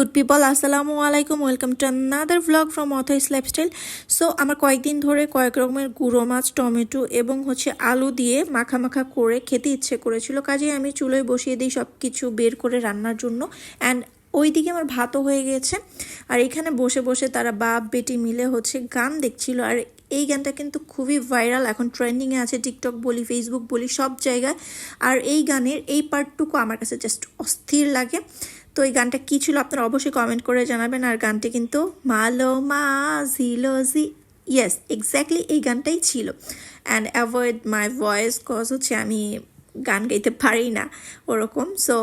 Good people, আসসালামু আলাইকুম। Welcome to another vlog from Othoi's lifestyle so আমার কয়েকদিন ধরে কয়েক রকমের গুঁড়ো মাছ, টমেটো এবং হচ্ছে আলু দিয়ে মাখা মাখা করে খেতে ইচ্ছে করেছিল। কাজেই আমি চুলোয় বসিয়ে দিই সব কিছু বের করে রান্নার জন্য। অ্যান্ড ওইদিকে আমার ভাতও হয়ে গেছে। আর এখানে বসে বসে তারা বাপ, বেটি মিলে হচ্ছে গান দেখছিল। আর এই গানটা কিন্তু খুবই ভাইরাল, এখন ট্রেন্ডিংয়ে আছে টিকটক বলি ফেসবুক বলি, সব জায়গায়। আর এই গানের এই পার্টটুকু আমার কাছে জাস্ট অস্থির লাগে। তো এই গানটা কী ছিল আপনারা অবশ্যই কমেন্ট করে জানাবেন। আর গানটি কিন্তু মালো মা জিলো জি ইয়েস এক্স্যাক্টলি এই গানটাই ছিল। And avoid my voice cause হচ্ছে আমি গান গাইতে পারি না ওরকম। সো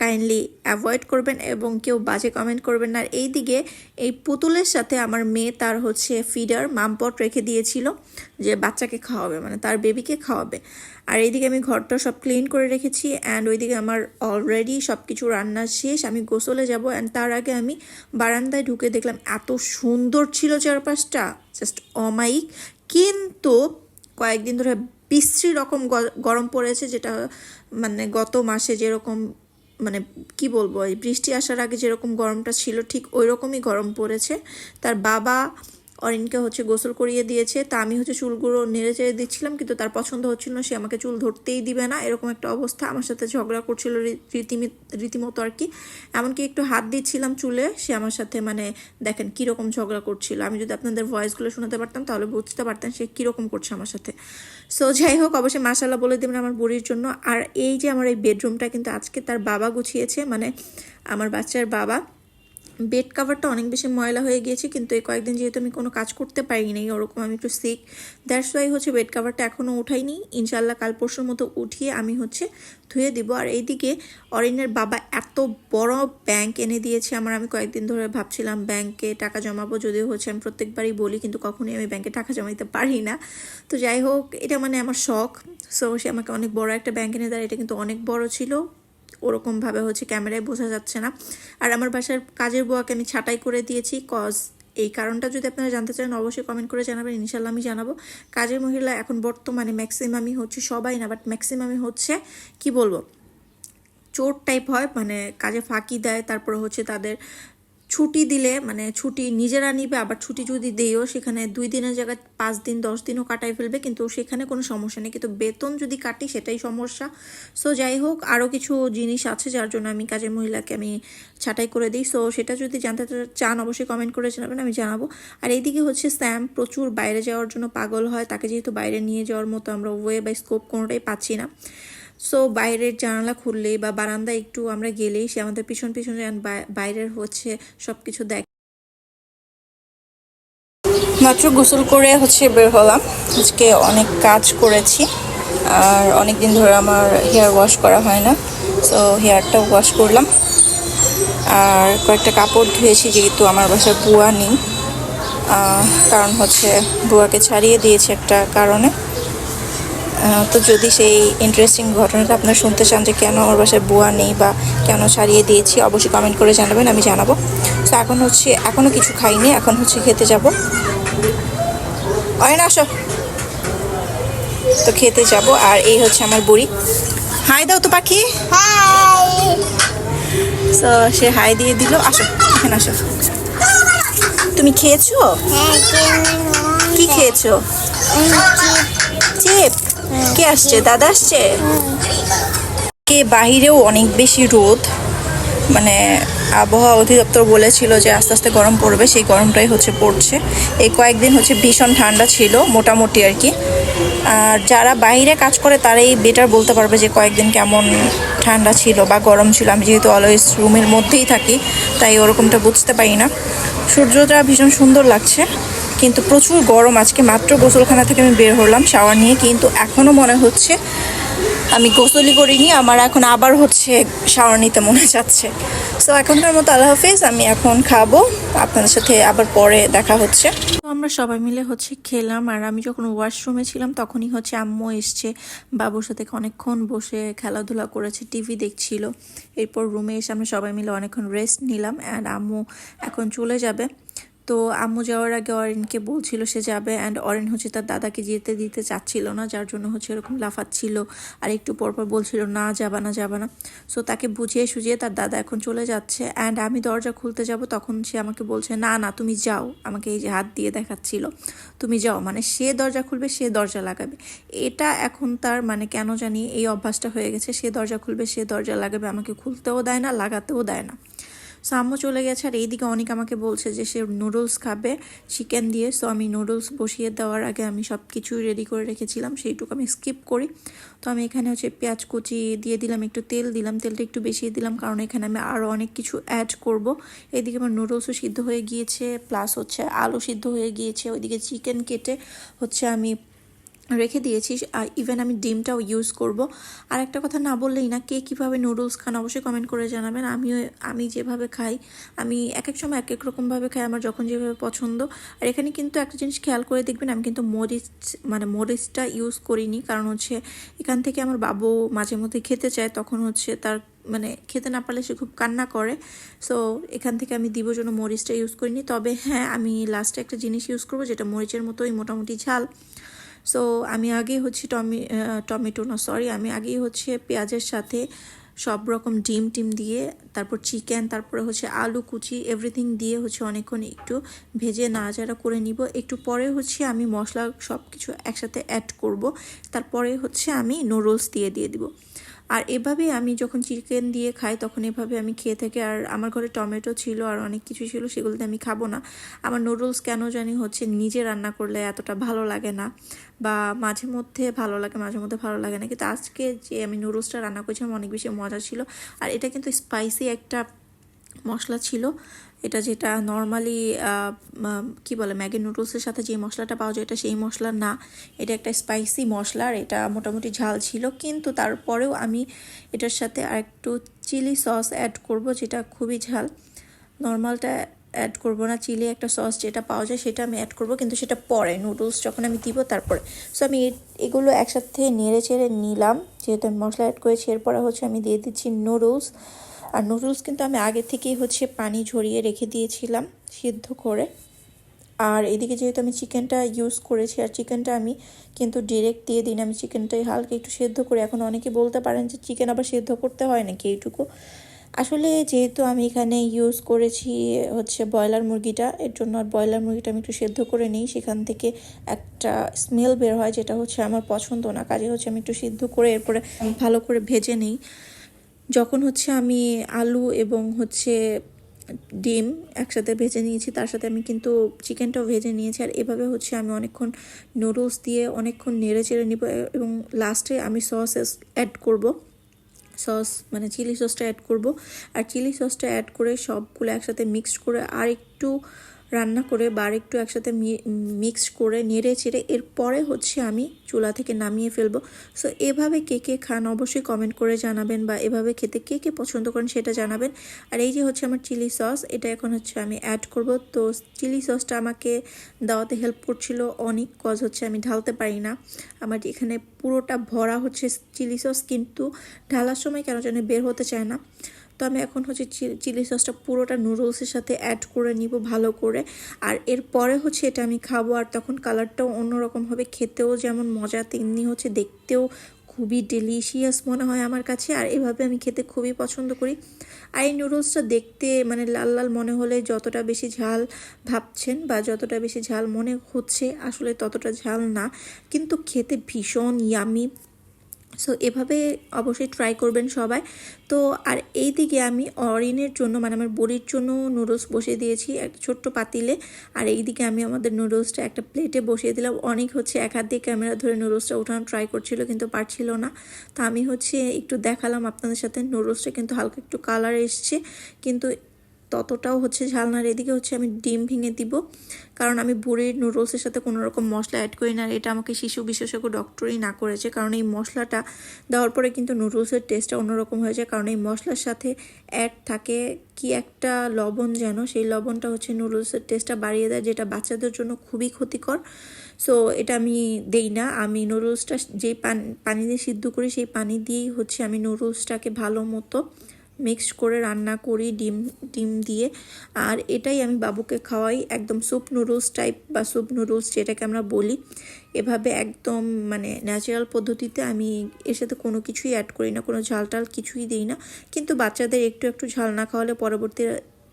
কাইন্ডলি অ্যাভয়েড করবেন এবং কেউ বাজে কমেন্ট করবেন না। আর এইদিকে এই পুতুলের সাথে আমার মেয়ে তার হচ্ছে ফিডার মামপট রেখে দিয়েছিল যে বাচ্চাকে খাওয়াবে মানে তার বেবিকে খাওয়াবে। আর এইদিকে আমি ঘরটা সব ক্লিন করে রেখেছি অ্যান্ড ওইদিকে আমার অলরেডি সব কিছু রান্না শেষ। আমি গোসলে যাব অ্যান্ড তার আগে আমি বারান্দায় ঢুকে দেখলাম এত সুন্দর ছিল চারপাশটা জাস্ট অমাইক কিন্তু কয়েকদিন ধরে বিশ্রী রকম গরম পড়েছে যেটা মানে গত মাসে যেরকম মানে কি বলব, এই বৃষ্টি আসার আগে যেরকম গরমটা ছিল, ঠিক ওই রকমই গরম পড়েছে। তার বাবা অরিনকে হচ্ছে গোসল করিয়ে দিয়েছে। তা আমি হচ্ছে চুলগুলো নেড়ে চেড়ে দিচ্ছিলাম, কিন্তু তার পছন্দ হচ্ছিল না। সে আমাকে চুল ধরতেই দিবে না। এরকম একটা অবস্থা আমার সাথে ঝগড়া করছিল রীতিমি- রীতিমতো আর কি। এমনকি একটু হাত দিচ্ছিলাম চুলে। সে আমার সাথে মানে দেখেন কীরকম ঝগড়া করছিল। আমি যদি আপনাদের ভয়েসগুলো শোনাতে পারতাম, তাহলে বুঝতে পারতেন সে কীরকম করছে আমার সাথে। সো, যাই হোক, অবশ্যই মাসাল্লাহ বলে দেবেন আমার বুড়ির জন্য। আর এই যে আমার এই বেডরুমটা কিন্তু আজকে তার বাবা গুছিয়েছে। মানে আমার বাচ্চার বাবা। বেড কাভারটা অনেক বেশি ময়লা হয়ে গিয়েছে, কিন্তু এই কয়েকদিন যেহেতু আমি কোনো কাজ করতে পারিনি, ওরকম আমি একটু সিক দ্যাটস ওয়াই হচ্ছে বেড কাভারটা এখনও উঠাইনি। ইনশাল্লাহ কাল পরশুর মতো উঠিয়ে আমি হচ্ছে ধুয়ে দিব। আর এইদিকে অরিনের বাবা এত বড় ব্যাংক এনে দিয়েছে আমার, আমি কয়েকদিন ধরে ভাবছিলাম ব্যাংকে টাকা জমাবো, যদিও হচ্ছে আমি প্রত্যেকবারই বলি, কিন্তু কখনোই আমি ব্যাংকে টাকা জমাইতে পারি না। তো যাই হোক, এটা মানে আমার শখ। সো সে আমাকে অনেক বড় একটা ব্যাংক এনে দেয়, এটা কিন্তু অনেক বড় ছিল। ওরকমভাবে হচ্ছে ক্যামেরায় বোঝা যাচ্ছে না। আর আমার বাসার কাজের বুয়াকে আমি ছাটাই করে দিয়েছি কজ এই কারণটা যদি আপনারা জানতে চান, অবশ্যই কমেন্ট করে জানাবেন ইনশাল্লাহ আমি জানাব। কাজের মহিলা এখন বর্তমানে ম্যাক্সিমামই হচ্ছে সবাই না বাট ম্যাক্সিমামই হচ্ছে, কি বলব? চোর টাইপ হয় মানে কাজে ফাঁকি দেয়, তারপরে হচ্ছে তাদের ছুটি দিলে মানে ছুটি নিজেরা নিবে, আবার ছুটি যদি দেয়ও, সেখানে দুই দিনের জায়গায় পাঁচ দিন, দশ দিনও কাটাই ফেলবে, কিন্তু সেখানে কোনো সমস্যা নেই। কিন্তু বেতন যদি কাটি, সেটাই সমস্যা। সো যাই হোক আরও কিছু জিনিস আছে যার জন্য আমি কাজের মহিলাকে আমি ছাঁটাই করে দিই। সো সেটা যদি জানতে চান, অবশ্যই কমেন্ট করে জানাবেন, আমি জানাব। আর এইদিকে হচ্ছে স্যাম প্রচুর বাইরে যাওয়ার জন্য পাগল হয়। তাকে যেহেতু বাইরে নিয়ে যাওয়ার মতো আমরা ওয়ে বা স্কোপ কোনোটাই পাচ্ছি না। সো বাইরের জানালা খুললেই বা বারান্দা একটু আমরা গেলেই সে আমাদের পিছন পিছন বাইরের হচ্ছে সব কিছু দেখ মাত্র গোসল করে হচ্ছে বের হলাম। আজকে অনেক কাজ করেছি। আর অনেক দিন ধরে আমার হেয়ার ওয়াশ করা হয় না। সো হেয়ারটা ওয়াশ করলাম। আর কয়েকটা কাপড় ধুয়েছি, যেহেতু আমার বাসায় বুয়া নেই। কারণ হচ্ছে বুয়াকে ছাড়িয়ে দিয়েছে একটা কারণে। তো যদি সেই ইন্টারেস্টিং ঘটনাটা আপনারা শুনতে চান যে কেন আমার বাসায় বুয়া নেই বা কেন ছাড়িয়ে দিয়েছি অবশ্যই কমেন্ট করে জানাবেন আমি জানাব। তো এখন হচ্ছে এখনও কিছু খাইনি এখন হচ্ছে খেতে যাব। অয়ন আসো। তো খেতে যাব আর এই হচ্ছে আমার বুড়ি। হাই দাও তো পাখি। তো সে হাই দিয়ে দিল। আসো এখানে আসো। তুমি খেয়েছো? কি খেয়েছো? চিপ কে আসছে? দাদা আসছে? কে বাহিরেও অনেক বেশি রোদ। মানে আবহাওয়া অধিদপ্তর বলেছিল যে আস্তে আস্তে গরম পড়বে, সেই গরমটাই হচ্ছে পড়ছে। এই কয়েকদিন হচ্ছে ভীষণ ঠান্ডা ছিল, মোটামুটি আর কি। আর যারা বাইরে কাজ করে, তারাই বেটার বলতে পারবে যে কয়েকদিন কেমন ঠান্ডা ছিল বা গরম ছিল। আমি যেহেতু অলওয়েজ রুমের মধ্যেই থাকি, তাই ওরকমটা বুঝতে পারি না। সূর্যটা ভীষণ সুন্দর লাগছে। কিন্তু প্রচুর গরম। আজকে মাত্র গোসলখানা থেকে আমি বের হলাম শাওয়ার নিয়ে। কিন্তু এখনও মনে হচ্ছে আমি গোসলই করিনি, আমার এখন আবার হচ্ছে শাওয়ার নিতে মনে যাচ্ছে। সো এখনকার মতো আল্লাহ হাফিজ, আমি এখন খাব। আপনাদের সাথে আবার পরে দেখা হচ্ছে। তো আমরা সবাই মিলে হচ্ছে খেলাম, আর আমি যখন ওয়াশরুমে ছিলাম, তখনই হচ্ছে আম্মু এসছে। বাবুর সাথে অনেকক্ষণ বসে খেলাধুলা করেছে টিভি দেখছিল। এরপর রুমে এসে আমরা সবাই মিলে অনেকক্ষণ রেস্ট নিলাম অ্যান্ড আম্মু এখন চলে যাবে। তো আম্মু যাওয়ার আগে অরেনকে বলছিল সে যাবে অ্যান্ড অরেন হচ্ছে তার দাদাকে যেতে দিতে চাচ্ছিল না, যার জন্য হচ্ছে এরকম লাফাচ্ছিল আর একটু পরপর বলছিল, না, যাবা না যাবা না। সো তাকে বুঝিয়ে সুঝিয়ে তার দাদা এখন চলে যাচ্ছে অ্যান্ড আমি দরজা খুলতে যাব, তখন সে আমাকে বলছে, না না, তুমি যাও। আমাকে এই যে হাত দিয়ে দেখাচ্ছিল, তুমি যাও। মানে সে দরজা খুলবে, সে দরজা লাগাবে। এটা এখন তার মানে কেন জানি এই অভ্যাসটা হয়ে গেছে, সে দরজা খুলবে, সে দরজা লাগাবে, আমাকে খুলতেও দেয় না, লাগাতেও দেয় না। সো চলে গেছে আর এইদিকে অনেক আমাকে বলছে যে সে নুডলস খাবে, চিকেন দিয়ে। সো আমি নুডলস বসিয়ে দেওয়ার আগে আমি সব কিছুই রেডি করে রেখেছিলাম, সেইটুকু আমি স্কিপ করি। তো আমি এখানে হচ্ছে পেঁয়াজ কুচি দিয়ে দিলাম, একটু তেল দিলাম, তেলটা একটু বেশি দিলাম, কারণ এখানে আমি আরও অনেক কিছু অ্যাড করব। এইদিকে আমার নুডলসও সিদ্ধ হয়ে গিয়েছে প্লাস হচ্ছে আলু সিদ্ধ হয়ে গিয়েছে, ওইদিকে চিকেন কেটে হচ্ছে আমি রেখে দিয়েছি ইভেন আমি ডিমটাও ইউজ করব। আর একটা কথা না বললেই না, কে কীভাবে নুডলস খান অবশ্যই কমেন্ট করে জানাবেন। আমিও, আমি যেভাবে খাই, আমি এক এক সময় এক এক রকমভাবে খাই আমার যখন যেভাবে পছন্দ। আর এখানে কিন্তু একটা জিনিস খেয়াল করে দেখবেন, আমি কিন্তু মরিচ মানে মরিচটা ইউজ করিনি। কারণ হচ্ছে এখান থেকে আমার বাবু মাঝে মধ্যে খেতে চায়, তখন হচ্ছে তার মানে খেতে না পারলে সে খুব কান্না করে। সো এখান থেকে আমি দিব জন্য মরিচটা ইউজ করিনি। তবে হ্যাঁ আমি লাস্টে একটা জিনিস ইউজ করব, যেটা মরিচের মতোই মোটামুটি ঝাল। সো আমি আগে হচ্ছে টমি টমেটো না সরি আমি আগেই হচ্ছে পেঁয়াজের সাথে সব রকম ডিম টিম দিয়ে, তারপর চিকেন, তারপরে হচ্ছে আলু, কুচি এভরিথিং দিয়ে হচ্ছে অনেকক্ষণ একটু ভেজে নাড়াচাড়া করে নিব। একটু পরে হচ্ছে আমি মশলা সব কিছু একসাথে অ্যাড করব। তারপরে হচ্ছে আমি নুডলস দিয়ে দিয়ে দিব। আর এভাবে আমি যখন চিকেন দিয়ে খাই, তখন এভাবে আমি খেয়ে থাকি। আর আমার ঘরে টমেটো ছিল আর অনেক কিছু ছিল, সেগুলোতে আমি খাব না। আমার নুডলস কেন জানি হচ্ছে নিজে রান্না করলে এতটা ভালো লাগে না বা মাঝে মধ্যে ভালো লাগে, মাঝে মধ্যে ভালো লাগে না। কিন্তু আজকে যে আমি নুডলসটা রান্না করেছিলাম অনেক বেশি মজা ছিল। আর এটা কিন্তু স্পাইসি একটা মশলা ছিল। এটা যেটা নর্মালি কি বলে, ম্যাগি নুডলসের সাথে যে মশলাটা পাওয়া যায়, এটা সেই মশলা না। এটা একটা স্পাইসি মশলা, আর এটা মোটামুটি ঝাল ছিল। কিন্তু তারপরেও আমি এটার সাথে আর একটু চিলি সস অ্যাড করব, যেটা খুবই ঝাল। নর্মালটা অ্যাড করব না চিলি একটা সস যেটা পাওয়া যায়, সেটা আমি অ্যাড করব। কিন্তু সেটা পরে নুডলস যখন আমি দিব তারপরে। সো আমি এগুলো একসাথে নেড়ে চেড়ে নিলাম। যেহেতু আমি মশলা অ্যাড করেছি, এরপরে হচ্ছে আমি দিয়ে দিচ্ছি নুডলস আর নুডলস কিন্তু আমি আগে থেকেই হচ্ছে পানি ঝরিয়ে রেখে দিয়েছিলাম সিদ্ধ করে। আর এদিকে যেহেতু আমি চিকেনটা ইউজ করেছি, আর চিকেনটা আমি কিন্তু ডিরেক্ট দিয়ে দিন আমি চিকেনটাই হালকা একটু সেদ্ধ করে। এখন অনেকে বলতে পারেন যে চিকেন আবার সেদ্ধ করতে হয় নাকি এইটুকু? আসলে যেহেতু আমি এখানে ইউজ করেছি হচ্ছে ব্রয়লার মুরগিটা, এর জন্য আর ব্রয়লার মুরগিটা আমি একটু সেদ্ধ করে নিই। সেখান থেকে একটা স্মেল বের হয় যেটা হচ্ছে আমার পছন্দ না, কাজে হচ্ছে আমি একটু সিদ্ধ করে এরপরে ভালো করে ভেজে নিই। যখন হচ্ছে আমি আলু এবং হচ্ছে ডিম একসাথে ভেজে নিয়েছি, তার সাথে আমি কিন্তু চিকেনটাও ভেজে নিয়েছি। আর এভাবে হচ্ছে আমি অনেকক্ষণ নুডলস দিয়ে অনেকক্ষণ নেড়ে চেড়ে নিব এবং লাস্টে আমি সস অ্যাড করব। সস মানে চিলি সসটা অ্যাড করব। আর চিলি সসটা অ্যাড করে সবগুলো একসাথে মিক্সড করে আর একটু রান্না করে বা একটু একসাথে মিক্স করে নেড়ে চেড়ে এরপরে হচ্ছে আমি চুলা থেকে নামিয়ে ফেলব। সো এভাবে কে কে খান অবশ্যই কমেন্ট করে জানাবেন বা এভাবে খেতে কে কে পছন্দ করেন সেটা জানাবেন। আর এই যে হচ্ছে আমার চিলি সস এটা এখন হচ্ছে আমি অ্যাড করব। তো চিলি সসটা আমাকে দেওয়াতে হেল্প করছিল অনেক কজ হচ্ছে আমি ঢালতে পারি না। আমার এখানে পুরোটা ভরা হচ্ছে চিলি সস কিন্তু ঢালার সময় কেন যেন বের হতে চায় না। তো আমি এখন হচ্ছে চিলি সসটা পুরোটা নুডলসের সাথে অ্যাড করে নিব ভালো করে। আর এরপরে হচ্ছে এটা আমি খাব, আর তখন কালারটাও অন্যরকম হবে। খেতেও যেমন মজা, তেমনি হচ্ছে দেখতেও খুবই ডেলিশিয়াস মনে হয় আমার কাছে। আর এভাবে আমি খেতে খুবই পছন্দ করি। আর এই নুডলসটা দেখতে মানে লাল লাল মনে হলে যতটা বেশি ঝাল ভাবছেন বা যতটা বেশি ঝাল মনে হচ্ছে, আসলে ততটা ঝাল না। কিন্তু খেতে ভীষণ ইয়ামি সো এভাবে অবশ্যই ট্রাই করবেন সবাই। তো, আর এই দিকে আমি অরিনের জন্য মানে আমার বড়ির জন্য নুডলস বসিয়ে দিয়েছি একটা ছোট্ট পাতিলে। আর এই দিকে আমি আমাদের নুডলসটা একটা প্লেটে বসিয়ে দিলাম। অনেক হচ্ছে এক হাত দিয়ে ক্যামেরা ধরে নুডলসটা উঠানো ট্রাই করছিল, কিন্তু পারছিল না। তো আমি হচ্ছে একটু দেখালাম আপনাদের সাথে নুডলসটা কিন্তু হালকা একটু কালার এসছে। কিন্তু ততটাও হচ্ছে ঝালনার এদিকে হচ্ছে আমি ডিম ভেঙে দিব। কারণ আমি বুড়ির নুডলসের সাথে কোনো রকম মশলা অ্যাড করি না আর এটা আমাকে শিশু বিশেষজ্ঞ ডক্টরই না করেছে। কারণ এই মশলাটা দেওয়ার পরে কিন্তু নুডলসের টেস্টটা অন্যরকম হয়ে যায়। কারণ এই মশলার সাথে অ্যাড থাকে কি একটা লবণ যেন, সেই লবণটা হচ্ছে নুডলসের টেস্টটা বাড়িয়ে দেয়, যেটা বাচ্চাদের জন্য খুবই ক্ষতিকর। সো এটা আমি দেই না। আমি নুডলসটা যেই পানি দিয়ে সিদ্ধ করি, সেই পানি দিয়েই হচ্ছে আমি নুডলসটাকে ভালো মতো মিক্সড করে রান্না করি, ডিম ডিম দিয়ে। আর এটাই আমি বাবুকে খাওয়াই, একদম স্যুপ নুডলস টাইপ বা স্যুপ নুডলস যেটাকে আমরা বলি। এভাবে একদম মানে ন্যাচারাল পদ্ধতিতে আমি এর সাথে কোনো কিছুই অ্যাড করি না, কোনো ঝাল টাল কিছুই দিই না। কিন্তু বাচ্চাদের একটু একটু ঝাল না খাওয়ালে পরবর্তী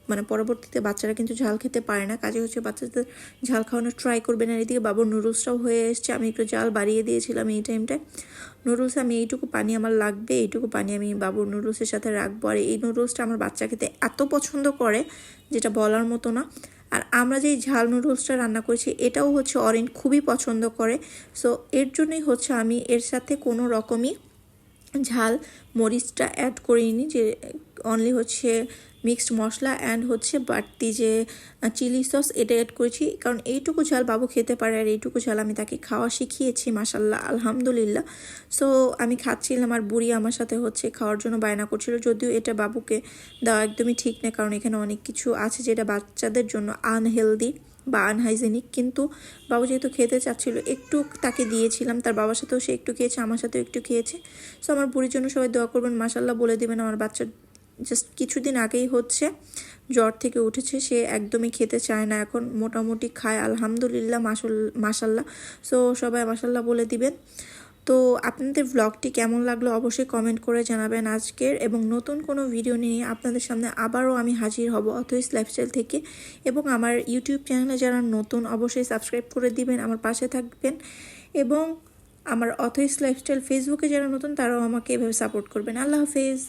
মানে পরবর্তীতে বাচ্চারা কিন্তু ঝাল খেতে পারে না। কাজে হচ্ছে বাচ্চাদের ঝাল খাওয়ানোর ট্রাই করবেন আর এদিকে বাবুর নুডলসটাও হয়ে এসছে। আমি একটু জাল বাড়িয়ে দিয়েছিলাম এই টাইমটায় নুডলস আমি এইটুকু পানি আমার লাগবে, এইটুকু পানি আমি বাবুর নুডলসের সাথে রাখব। আর এই নুডলসটা আমার বাচ্চা খেতে এত পছন্দ করে, যেটা বলার মতো না। আর আমরা যেই ঝাল নুডলসটা রান্না করেছি, এটাও হচ্ছে অরেন খুবই পছন্দ করে। সো এর জন্যই হচ্ছে আমি এর সাথে কোনো রকমই ঝাল মরিচটা অ্যাড করিনি, যে অনলি হচ্ছে মিক্সড মশলা অ্যান্ড হচ্ছে বাড়তি যে চিলি সস এটা অ্যাড করেছি। কারণ এইটুকু ঝাল বাবু খেতে পারে আর এইটুকু ঝাল আমি তাকে খাওয়া শিখিয়েছি মাসাল্লাহ আলহামদুলিল্লাহ। সো আমি খাচ্ছিলাম আর বুড়ি আমার সাথে হচ্ছে খাওয়ার জন্য বায়না করছিল। যদিও এটা বাবুকে দেওয়া একদমই ঠিক না, কারণ এখানে অনেক কিছু আছে যেটা বাচ্চাদের জন্য আনহেলদি বা আনহাইজেনিক কিন্তু বাবু যেহেতু খেতে চাচ্ছিল, একটু তাকে দিয়েছিলাম, তার বাবার সাথেও সে একটু খেয়েছে, আমার সাথেও একটু খেয়েছে। সো আমার বুড়ির জন্য সবাই দোয়া করবেন মাসাল্লাহ বলে দেবেন, আমার বাচ্চা জাস্ট কিছুদিন আগেই হচ্ছে, জ্বর থেকে উঠেছে, সে একদমই খেতে চায় না এখন, মোটামুটি খায়, আলহামদুলিল্লাহ মাসাল মাসাল্লাহ সো সবাই মাসাল্লাহ বলে দিবেন। তো, আপনাদের ব্লগটি কেমন লাগল অবশ্যই কমেন্ট করে জানাবেন আজকের, এবং নতুন কোনো ভিডিও নিয়ে আপনাদের সামনে আবারও আমি হাজির হব অথইস লাইফস্টাইল থেকে, এবং আমার ইউটিউব চ্যানেলে যারা নতুন অবশ্যই সাবস্ক্রাইব করে দিবেন, আমার পাশে থাকবেন, এবং আমার অথইস লাইফস্টাইল ফেসবুকে যারা নতুন, তারাও আমাকে এভাবে সাপোর্ট করবেন। আল্লাহ হাফেজ।